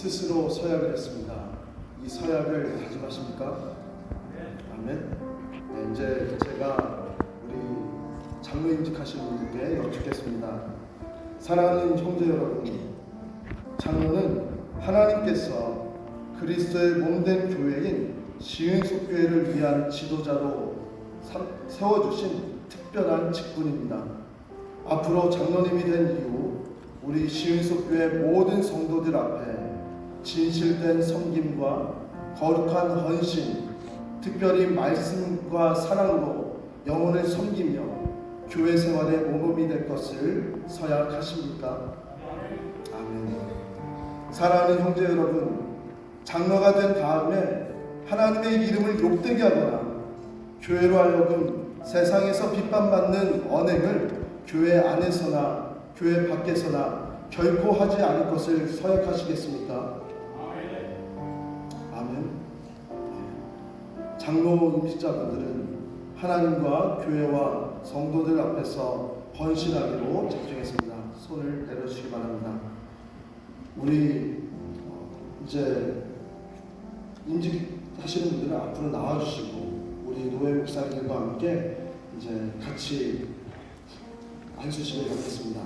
스스로 서약을 했습니다. 이 서약을 가져가십니까? 아멘. 네, 이제 제가 우리 장로임직 하신 분들께 여쭙겠습니다. 사랑하는 형제 여러분, 장로는 하나님께서 그리스도의 몸된 교회인 시흥속교회를 위한 지도자로 사- 세워주신 특별한 직분입니다. 앞으로 장로님이 된 이후 우리 시흥속교회 모든 성도들 앞에 진실된 섬김과 거룩한 헌신, 특별히 말씀과 사랑으로 영혼을 섬기며 교회 생활의 모범이 될 것을 서약하십니까? 아멘. 사랑하는 형제 여러분, 장로가 된 다음에 하나님의 이름을 욕되게 하거나 교회로 하여금 세상에서 비판받는 언행을 교회 안에서나 교회 밖에서나 결코 하지 않을 것을 서약하시겠습니까? 장로 임직자분들은 하나님과 교회와 성도들 앞에서 헌신하기로 작정했습니다. 손을 내려주시기 바랍니다. 우리 어, 이제 임직하시는 분들은 앞으로 나와주시고 우리 노예 목사님들과 함께 이제 같이 안수식을 갖겠습니다.